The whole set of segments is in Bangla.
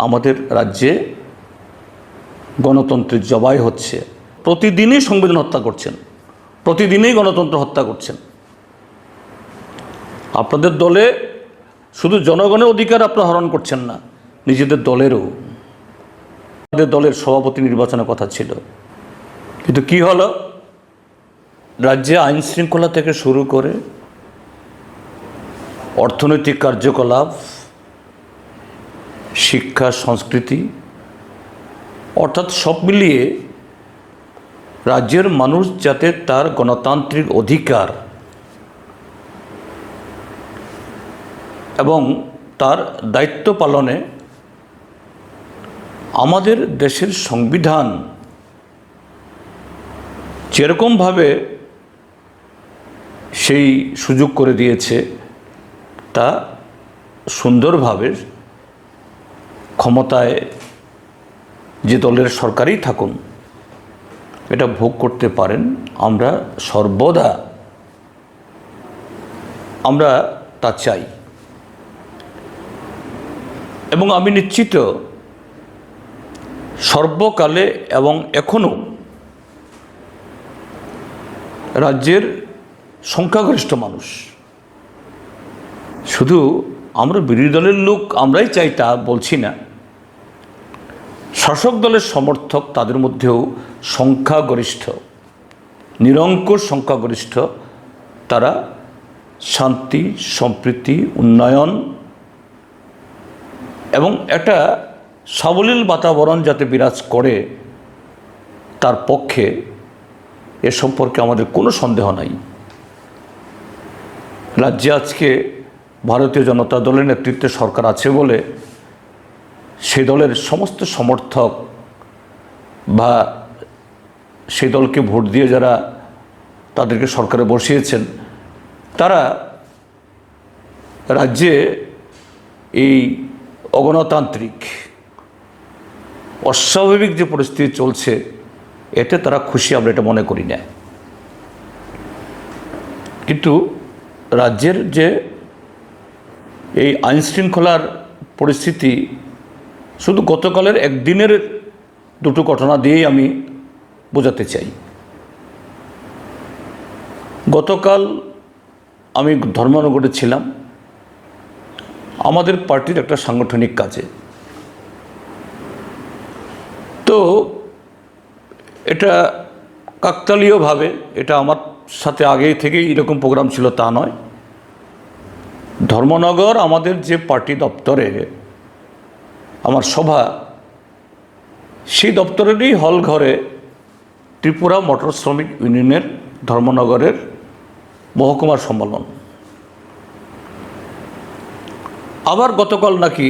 আমাদের রাজ্যে গণতন্ত্রের জবাই হচ্ছে। প্রতিদিনই সংবিধান হত্যা করছেন। প্রতিদিনই গণতন্ত্র হত্যা করছেন। আপনাদের দলে শুধু জনগণের অধিকার আপনারা হরণ করছেন না, নিজেদের দলেরও। আমাদের দলের সভাপতি নির্বাচনের কথা ছিল। কিন্তু কি হলো? রাজ্যে আইন শৃঙ্খলা থেকে শুরু করে অর্থনৈতিক কার্যকলাপ শিক্ষা, সংস্কৃতি, অর্থাৎ সব মিলিয়ে রাজ্যের মানুষ যাতে তার গণতান্ত্রিক অধিকার এবং তার দায়িত্ব পালনে আমাদের দেশের সংবিধান যেরকমভাবে সেই সুযোগ করে দিয়েছে, তা সুন্দরভাবে ক্ষমতায় যে দলের সরকারই থাকুন, এটা ভোগ করতে পারেন। আমরা সর্বদা, আমরা তা চাই। এবং আমি নিশ্চিত সর্বকালে এবং এখনও রাজ্যের সংখ্যাগরিষ্ঠ মানুষ। শুধু আমরা বিরোধী দলের লোক আমরাই চাই তা বলছি না। শাসক দলের সমর্থক তাদের মধ্যেও সংখ্যাগরিষ্ঠ, নিরঙ্কুশ সংখ্যাগরিষ্ঠ, তারা শান্তি, সম্প্রীতি, উন্নয়ন এবং একটা সাবলীল বাতাবরণ যাতে বিরাজ করে, তার পক্ষে এ সম্পর্কে আমাদের কোনো সন্দেহ নাই। রাজ্যে আজকে ভারতীয় জনতা দলের নেতৃত্বে সরকার আছে বলে সেই দলের সমস্ত সমর্থক বা সে দলকে ভোট দিয়ে যারা তাদেরকে সরকারে বসিয়েছেন, তারা রাজ্যে এই অগণতান্ত্রিক, অস্বাভাবিক যে পরিস্থিতি চলছে, এতে তারা খুশি আমরা এটা মনে করি না। কিন্তু রাজ্যের যে এই আইনশৃঙ্খলার পরিস্থিতি শুধু গতকালের একদিনের দুটো ঘটনা দিয়েই আমি বোঝাতে চাই। গতকাল আমি ধর্মনগরে ছিলাম। আমাদের পার্টির একটা সাংগঠনিক কাজে। তো এটা কাকতালীয়ভাবে এটা আমার সাথে আগে থেকেই এরকম প্রোগ্রাম ছিল তা নয়। ধর্মনগর আমাদের যে পার্টি দপ্তরে আমার সভা, সেই দপ্তরেরই হল ঘরে ত্রিপুরা মোটর শ্রমিক ইউনিয়নের ধর্মনগরের মহকুমার সম্মেলন। আবার গতকাল নাকি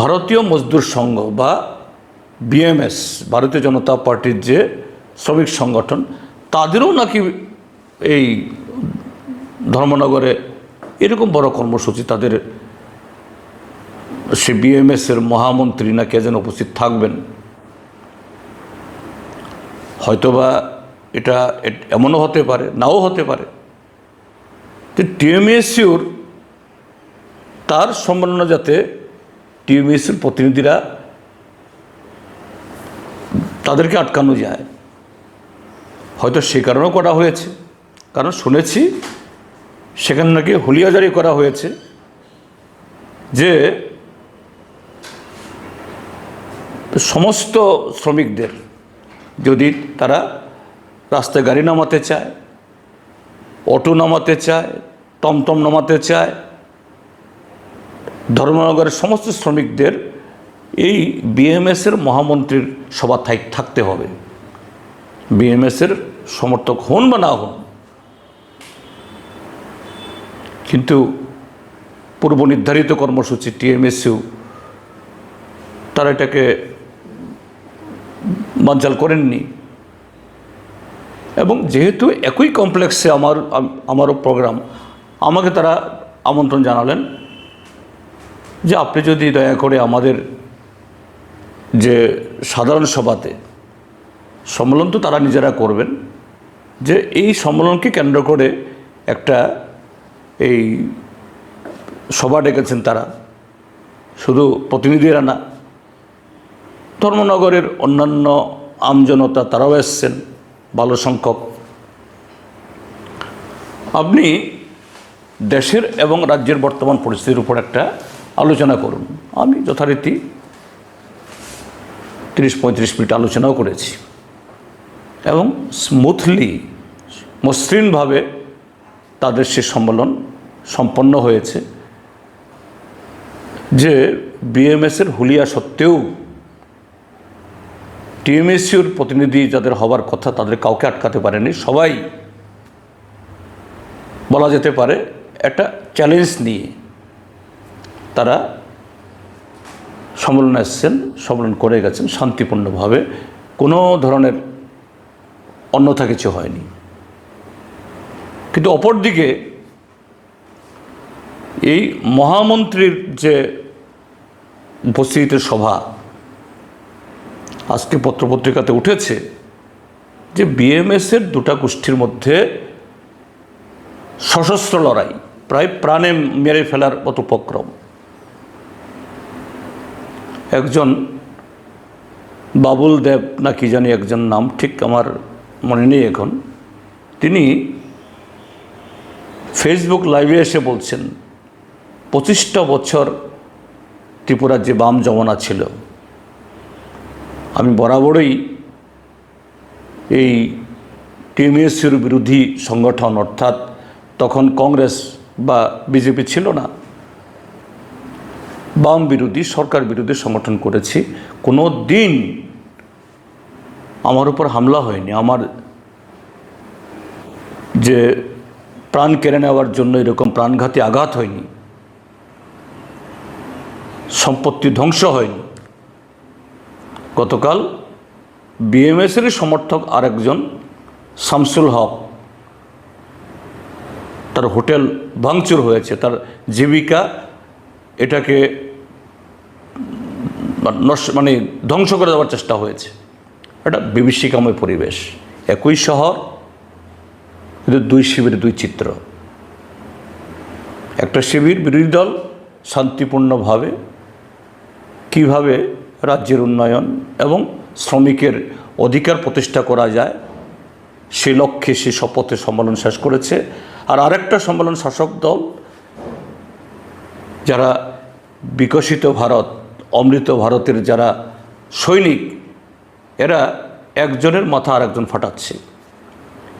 ভারতীয় মজদুর সংঘ বা বিএমএস ভারতীয় জনতা পার্টির যে শ্রমিক সংগঠন, তাদেরও নাকি এই ধর্মনগরে এরকম বড় কর্মসূচি তাদের সে বিএমএসের মহামন্ত্রী না কে যেন উপস্থিত থাকবেন। হয়তোবা এটা এমনও হতে পারে, নাও হতে পারে। তো টিএমএসিউর তার সম্মাননা যাতে টিএমএসির প্রতিনিধিরা তাদেরকে আটকানো যায়। হয়তো সে কারণেও করা হয়েছে। কারণ শুনেছি সেখানে নাকি হুলিয়া জারি করা হয়েছে যে সমস্ত শ্রমিকদের, যদি তারা রাস্তায় গাড়ি নামাতে চায়, অটো নামাতে চায়, টমটম নামাতে চায়, ধর্মনগরের সমস্ত শ্রমিকদের এই বিএমএসের মহামন্ত্রীর সভা থাকতে হবে। বিএমএসের সমর্থক হন বা না হন। কিন্তু পূর্ব নির্ধারিত কর্মসূচি, টিএমএসইউ, তারা এটাকে বানচাল করেননি। এবং যেহেতু একই কমপ্লেক্সে আমার, আমারও প্রোগ্রাম আমাকে তারা আমন্ত্রণ জানালেন যে আপনি যদি দয়া করে আমাদের যে সাধারণ সভাতে সম্মেলন তো তারা নিজেরা করবেন, যে এই সম্মেলনকে কেন্দ্র করে একটা এই সভা ডেকেছেন তারা। শুধু প্রতিনিধিরা না ধর্মনগরের অন্যান্য আমজনতা তারাও এসছেন, ভালো সংখ্যক। আপনি দেশের এবং রাজ্যের বর্তমান পরিস্থিতির উপর একটা আলোচনা করুন। আমি যথারীতি তিরিশ পঁয়ত্রিশ মিনিট আলোচনাও করেছি। এবং স্মুথলি মসৃণভাবে তাদের সে সম্মেলন সম্পন্ন হয়েছে। যে বিএমএসের হুলিয়া সত্ত্বেও টিএমএসিউর প্রতিনিধি যাদের হবার কথা তাদের কাউকে আটকাতে পারেনি, সবাই বলা যেতে পারে একটা চ্যালেঞ্জ নিয়ে তারা সম্মেলনে এসছেন সম্মেলন করে গেছেন, শান্তিপূর্ণভাবে। কোনো ধরনের অন্যথা কিছু হয়নি। কিন্তু অপরদিকে এই মহামন্ত্রীর যে উপস্থিতিতে সভা আজকে পত্রপত্রিকাতে উঠেছে যে বিএমএসের দুটা গোষ্ঠীর মধ্যে সশস্ত্র লড়াই প্রায় প্রাণে মেরে ফেলার মতো উপক্রম। একজন বাবুল দেব না কি জানি একজন নাম, ঠিক আমার মনে নেই এখন। তিনি ফেসবুক লাইভে এসে বলছেন, পঁচিশটা বছর ত্রিপুরার যে বাম জমানা ছিল আমি বরাবরই এই টিএমএসির বিরোধী সংগঠন, অর্থাৎ তখন কংগ্রেস বা বিজেপি ছিল না, বাম বিরোধী, সরকার বিরোধী সংগঠন করেছি। কোনো দিন আমার উপর হামলা হয়নি। আমার যে প্রাণ কেড়ে নেওয়ার জন্য এরকম প্রাণঘাতী আঘাত হয়নি, সম্পত্তি ধ্বংস হয়নি গতকাল বিএমএসেরই সমর্থক আরেকজন, শামসুল হক, তার হোটেল ভাঙচুর হয়েছে, তার জীবিকা এটাকে মানে ধ্বংস করে দেওয়ার চেষ্টা হয়েছে। এটা বিভীষিকাময় পরিবেশ। একই শহর, কিন্তু দুই শিবিরের দুই চিত্র। একটা শিবির বিরোধী দল শান্তিপূর্ণভাবে কীভাবে রাজ্যের উন্নয়ন এবং শ্রমিকের অধিকার প্রতিষ্ঠা করা যায়, সে লক্ষ্যে সে শপথে সম্মেলন শেষ করেছে। আর আরেকটা সম্মেলন শাসক দল, যারা বিকশিত ভারত, অমৃত ভারতের যারা সৈনিক, এরা একজনের মাথা আরেকজন ফাটাচ্ছে।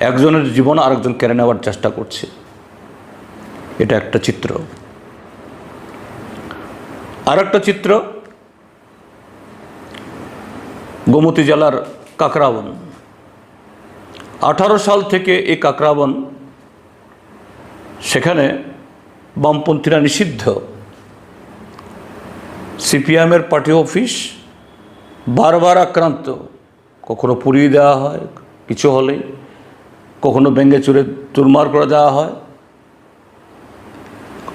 একজনের জীবন আরেকজন কেড়ে নেওয়ার চেষ্টা করছে। এটা একটা চিত্র। আর একটা চিত্র গোমতী জেলার কাকরাবন। আঠারো সাল থেকে এই কাকরাবন, সেখানে বামপন্থীরা নিষিদ্ধ। সিপিএমের পার্টি অফিস, বারবার আক্রান্ত। কখনো পুড়িয়ে দেওয়া হয়, কিছু হলেই। কখনো ভেঙে চুরে চুরমার করে দেওয়া হয়।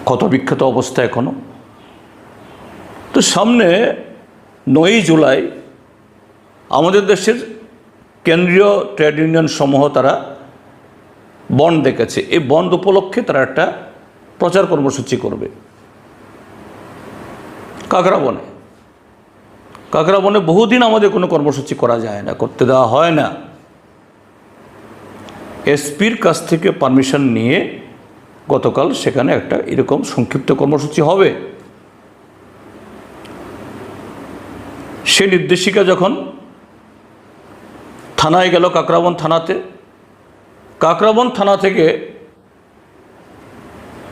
ক্ষত বিক্ষত অবস্থা এখনও। তো সামনে নয়ই জুলাই আমাদের দেশের কেন্দ্রীয় ট্রেড ইউনিয়ন সমূহ তারা বন্ড দেখেছে। এই বন্ড উপলক্ষে তারা একটা প্রচার কর্মসূচি করবে। কাকরাবনে কাকরাবনে বহুদিন আমাদের কোনো কর্মসূচি করা যায় না, করতে দেওয়া হয় না। এসপির কাছ থেকে পারমিশন নিয়ে গতকাল সেখানে একটা এরকম সংক্ষিপ্ত কর্মসূচি হবে। সে নির্দেশিকা যখন থানায় গেল কাকরাবন থানাতে। কাকরাবন থানা থেকে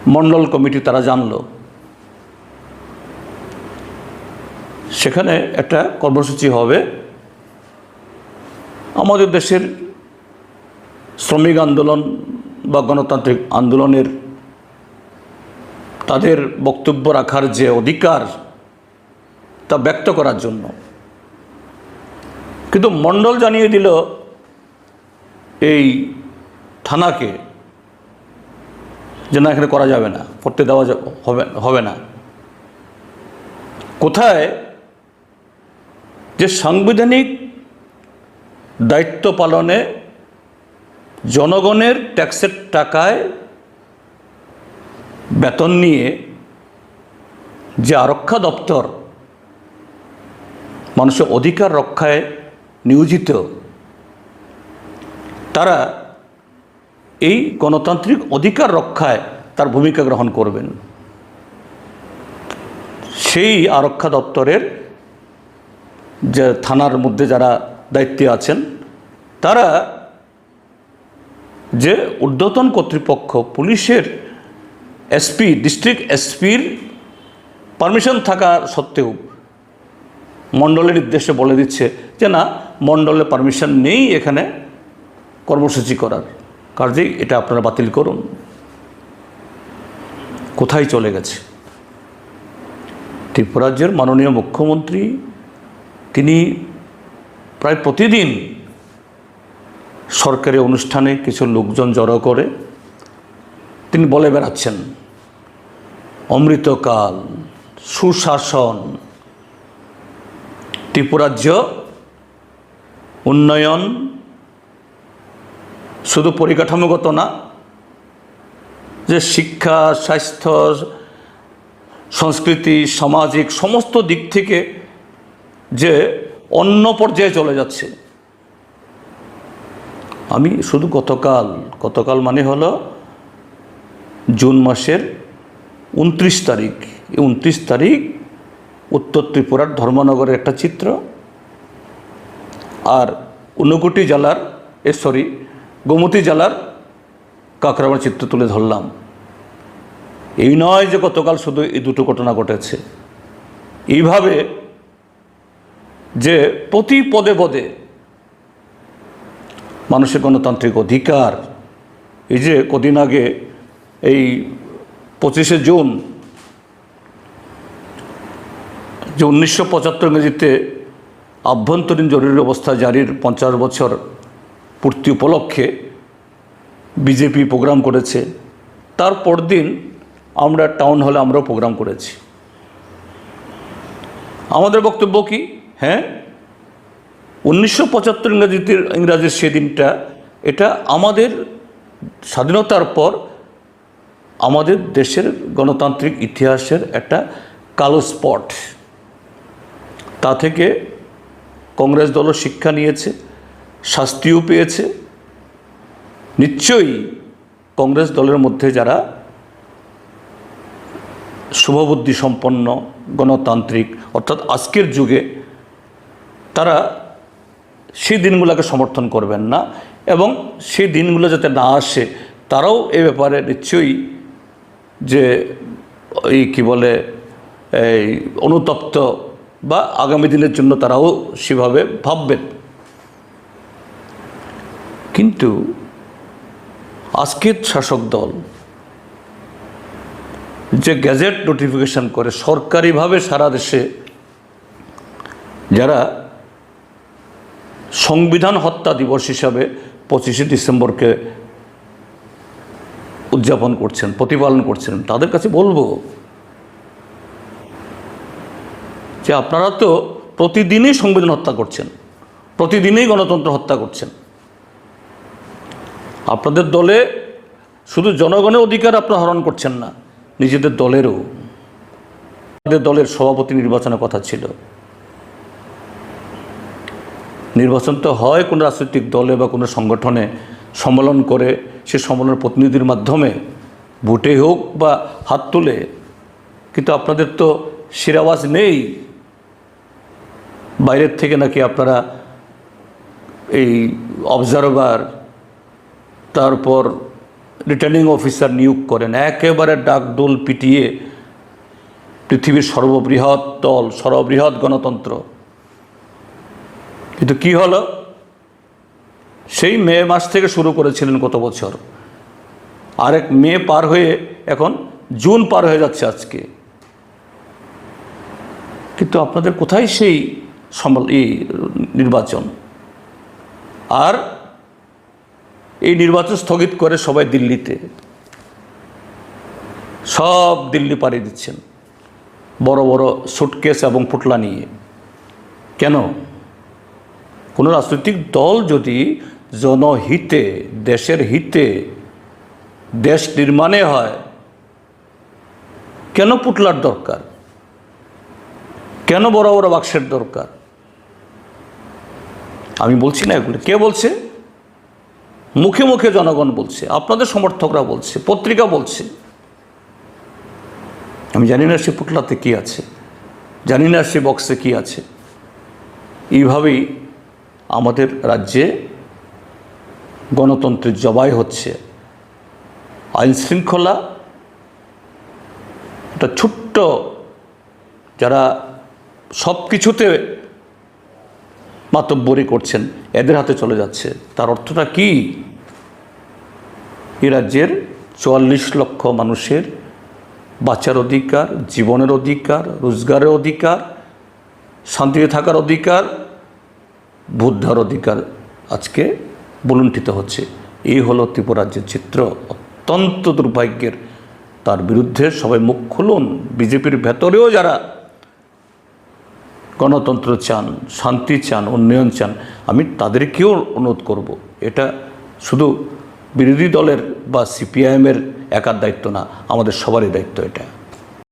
মণ্ডল কমিটি তারা জানলো। সেখানে একটা কর্মসূচি হবে। আমাদের দেশের শ্রমিক আন্দোলন বা গণতান্ত্রিক আন্দোলনের তাদের বক্তব্য রাখার যে অধিকার তা ব্যক্ত করার জন্য কিন্তু মণ্ডল জানিয়ে দিল, এই থানাকে যে না এখানে করা যাবে না করতে দেওয়া হবে হবে না। কোথায়? যে সাংবিধানিক দায়িত্ব পালনে জনগণের ট্যাক্সের টাকায় বেতন নিয়ে যে আরক্ষা দপ্তর মানুষের অধিকার রক্ষায় নিয়োজিত। তারা এই গণতান্ত্রিক অধিকার রক্ষায় তার ভূমিকা গ্রহণ করবেন। সেই আরক্ষা দপ্তরের যে থানার মধ্যে যারা দায়িত্বে আছেন, তারা যে ঊর্ধ্বতন কর্তৃপক্ষ, পুলিশের এসপি, ডিস্ট্রিক্ট এসপির পারমিশন থাকা সত্ত্বেও মণ্ডলের উদ্দেশ্যে বলে দিচ্ছে যে না মণ্ডলের পারমিশন নেই এখানে কর্মসূচি করার। কাজেই এটা আপনারা বাতিল করুন। কোথায় চলে গেছে? ত্রিপুরাজ্যের মাননীয় মুখ্যমন্ত্রী, তিনি প্রায় প্রতিদিন সরকারি অনুষ্ঠানে কিছু লোকজন জড়ো করে, তিনি বলে বেড়াচ্ছেন, অমৃতকাল, সুশাসন ত্রিপুরাজ্য, উন্নয়ন শুধু পরিকাঠামোগত না, যে শিক্ষা, স্বাস্থ্য, সংস্কৃতি, সামাজিক, সমস্ত দিক থেকে যে অন্য পর্যায়ে চলে যাচ্ছে। আমি শুধু গতকাল গতকাল মানে হলো জুন মাসের উনত্রিশ তারিখ উনত্রিশ তারিখ উত্তর ত্রিপুরার ধর্মনগরের একটা চিত্র আর ঊনকোটি জেলার, এ সরি, গোমতী জেলার কাকরাবার চিত্র তুলে ধরলাম। এই নয় যে গতকাল শুধু এই দুটো ঘটনা ঘটেছে। এইভাবে যে প্রতি পদে পদে মানুষের গণতান্ত্রিক অধিকার, এই যে কদিন আগে এই পঁচিশে জুন যে উনিশশো পঁচাত্তর ইংরেজিতে আভ্যন্তরীণ জরুরি অবস্থা জারির পঞ্চাশ বছর পূর্তি উপলক্ষে বিজেপি প্রোগ্রাম করেছে। তার পরদিন আমরা টাউন হলে আমরাও প্রোগ্রাম করেছি। আমাদের বক্তব্য কি? হ্যাঁ? উনিশশো পঁচাত্তর ইংরাজিতে ইংরাজির সেদিনটা, এটা আমাদের স্বাধীনতার পর আমাদের দেশের গণতান্ত্রিক ইতিহাসের একটা কালো স্পট। তা থেকে কংগ্রেস দলও শিক্ষা নিয়েছে, শাস্তিও পেয়েছে। নিশ্চয়ই কংগ্রেস দলের মধ্যে যারা শুভবুদ্ধি সম্পন্ন, গণতান্ত্রিক, অর্থাৎ আজকের যুগে, তারা সেই দিনগুলোকে সমর্থন করবেন না এবং সেই দিনগুলো যাতে না আসে, তারাও এ ব্যাপারে নিশ্চয়ই যে এই কি বলে, এই অনুতপ্ত বা আগামী দিনের জন্য তারাও সেভাবে ভাববেন। কিন্তু আজকের শাসক দল যে গ্যাজেট নোটিফিকেশন করে সরকারিভাবে সারা দেশে যারা সংবিধান হত্যা দিবস হিসাবে পঁচিশে ডিসেম্বরকে উদযাপন করছেন, প্রতিপালন করছেন, তাদের কাছে বলব যে আপনারা তো প্রতিদিনই সংবিধান হত্যা করছেন, প্রতিদিনই গণতন্ত্র হত্যা করছেন। আপনাদের দলে শুধু জনগণের অধিকার আপনারা হরণ করছেন না, নিজেদের দলেরও। আপনাদের দলের সভাপতি নির্বাচনের কথা ছিল। নির্বাচন তো হয় কোনো রাজনৈতিক দলে বা কোনো সংগঠনে সম্মেলন করে, সে সম্মেলনের প্রতিনিধির মাধ্যমে, ভোটে হোক বা হাত তুলে। কিন্তু আপনাদের তো সিরাওয়াজ নেই। বাইরের থেকে নাকি আপনারা এই অবজারভার তারপর রিটার্নিং অফিসার নিয়োগ করেন। একেবারে ডাকডোল পিটিয়ে পৃথিবীর সর্ববৃহৎ দল, সর্ববৃহৎ গণতন্ত্র। কিন্তু কি হলো? সেই মে মাস থেকে শুরু করেছিলেন গত বছর। আরেক মে পার হয়ে এখন জুন পার হয়ে যাচ্ছে আজকে। কিন্তু আপনাদের কোথায় সেই সম্বল এই নির্বাচন। আর এই নির্বাচন স্থগিত করে সবাই দিল্লিতে। সব দিল্লি পাড়ি দিচ্ছেন। বড় বড় সুটকেস এবং পুটলা নিয়ে। কেন? কোনো রাজনৈতিক দল যদি জনহিতে, দেশের হিতে দেশ নির্মাণে হয়, কেন পুটলার দরকার? কেন বড় বড় বাক্সের দরকার? আমি বলছি না এগুলো। কে বলছে? মুখে মুখে জনগণ বলছে, আপনাদের সমর্থকরা বলছে, পত্রিকা বলছে। আমি জানি না সে পুটলাতে কী আছে, জানি না সে বক্সে কী আছে। এইভাবেই আমাদের রাজ্যে গণতন্ত্রের জবাই হচ্ছে। আইন শৃঙ্খলা, একটা ছোট্ট যারা সব কিছুতে মাতব্বরি করছেন, এদের হাতে চলে যাচ্ছে। তার অর্থটা কি? এ রাজ্যের চুয়াল্লিশ লক্ষ মানুষের বাঁচার অধিকার, জীবনের অধিকার, রোজগারের অধিকার, শান্তিতে থাকার অধিকার দেওয়ার অধিকার আজকে বলুণ্ঠিত হচ্ছে। এই হলো ত্রিপুরাজ্যের চিত্র। অত্যন্ত দুর্ভাগ্যের, তার বিরুদ্ধে সবাই মুখ খুলুন। বিজেপির ভেতরেও যারা গণতন্ত্র চান, শান্তি চান, উন্নয়ন চান, আমি তাদেরকেও অনুরোধ করব। এটা শুধু বিরোধী দলের বা সিপিআইএমের একার দায়িত্ব না, আমাদের সবারই দায়িত্ব এটা।